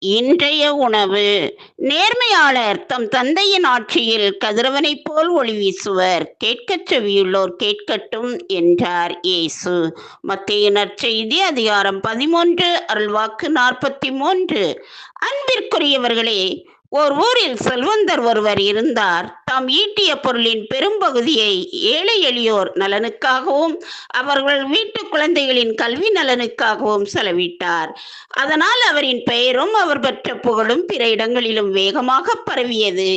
இன்றைய உணவு. நேர்மையாளர் தம் தந்தையின் ஆட்சியில் கதிரவனைப் போல் ஒளி வீசுவர். கேட்கச் செவியுள்ளோர் கேட்கட்டும் என்றார் இயேசு. மத்தியினர் நற்செய்தி அதிகாரம் பதிமூன்று அருள்வாக்கு நாற்பத்தி மூன்று. அன்பிற்குரியவர்களே ஓர் ஊரில் செல்வந்தர் ஒருவர் இருந்தார். தாம் ஈட்டிய பொருளின் பெரும்பகுதியை ஏழை எளியோர் நலனுக்காகவும் அவர்கள் வீட்டு குழந்தைகளின் கல்வி நலனுக்காகவும் செலவிட்டார். அதனால் அவரின் பெயரும் அவர் பெற்ற புகழும் பிற இடங்களிலும் வேகமாக பரவியது.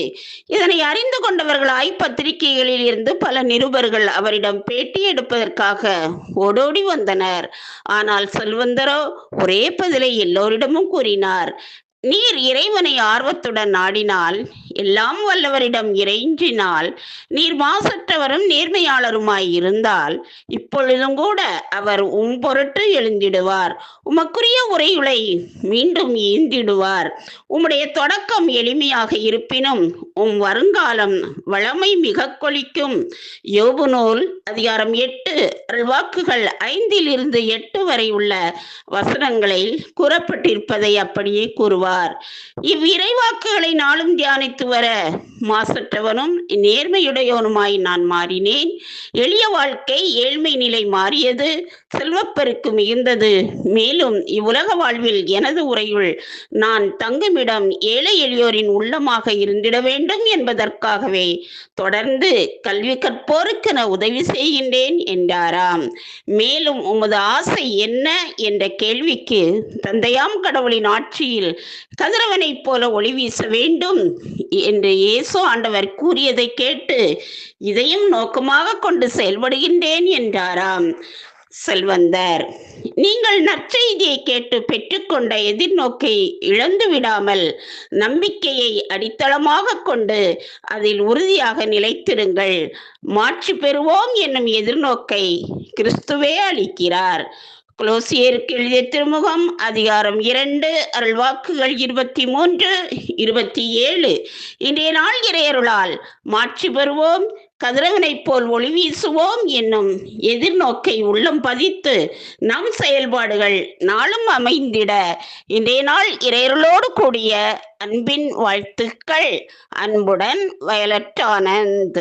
இதனை அறிந்து கொண்டவர்களாய் பத்திரிகைகளில் இருந்து பல நிருபர்கள் அவரிடம் பேட்டி எடுப்பதற்காக ஓடோடி வந்தனர். ஆனால் செல்வந்தரோ ஒரே பதிலை எல்லோரிடமும் கூறினார். நீர் இறைவனை ஆர்வத்துடன் நாடினால் எல்லாம் வல்லவரிடம் இறைஞ்சினால் நீர் மாசற்றவரும் நேர்மையாளருமாய் இருந்தால் இப்பொழுதும் கூட அவர் உம் பொருட்டு எழுந்திடுவார். உமக்குரிய உரையுளை மீண்டும் ஈந்திடுவார். உம்முடைய தொடக்கம் எளிமையாக இருப்பினும் உம் வருங்காலம் வளமை மிக கொளிக்கும். யோபு நூல் அதிகாரம் எட்டு வாக்குகள் ஐந்தில் இருந்து எட்டு வரை உள்ள வசனங்களில் கூறப்பட்டிருப்பதை அப்படியே கூறுவார். இவ்விரைவாக்குகளை நாளும் தியானித்து வர மாசற்றவனும் நேர்மையுடையவனுமாய் நான் மாறினேன். எளிய வாழ்க்கை ஏழ்மை நிலை மாறியது. செல்வப்பெருக்கு மிகுந்தது. மேலும் இவ்வுலக வாழ்வில் எனது உரையுள் நான் தங்குமிடம் ஏழை எளியோரின் உள்ளமாக இருந்திட வேண்டும் என்பதற்காகவே தொடர்ந்து கல்வி கற்போருக்கென உதவி செய்கின்றேன் என்றாராம். மேலும் உமது ஆசை என்ன? என்ற கேள்விக்கு தந்தையாம் கடவுளின் ஆட்சியில் கதிரவனைப் போல ஒளி வீச வேண்டும். என்று இயேசு ஆண்டவர் கூறியதை கேட்டு இதையும் நோக்கமாக கொண்டு செயல்படுகின்றேன் என்றாராம். செல்வந்தர் நீங்கள் நற்செய்தியை கேட்டு பெற்றுக்கொண்ட எதிர்நோக்கை இழந்து விடாமல் நம்பிக்கையை அடித்தளமாக கொண்டு அதில் உறுதியாக நிலைத்திருங்கள். மாட்சி பெறுவோம் என்னும் எதிர்நோக்கை கிறிஸ்துவே அளிக்கிறார். குலோசியருக்கு எழுதிய திருமுகம் அதிகாரம் இரண்டு அருள்வாக்குகள் இருபத்தி மூன்று இருபத்தி ஏழு இன்றைய நாள் இறையருளால் மாற்றி பெறுவோம் கதிரகனைப் போல் ஒளி வீசுவோம் என்னும் எதிர்நோக்கை உள்ளம் பதித்து நம் செயல்பாடுகள் நாளும் அமைந்திட. இன்றைய நாள் இறையருளோடு கூடிய அன்பின் வாழ்த்துக்கள் அன்புடன் வயலட் ஆனந்த்.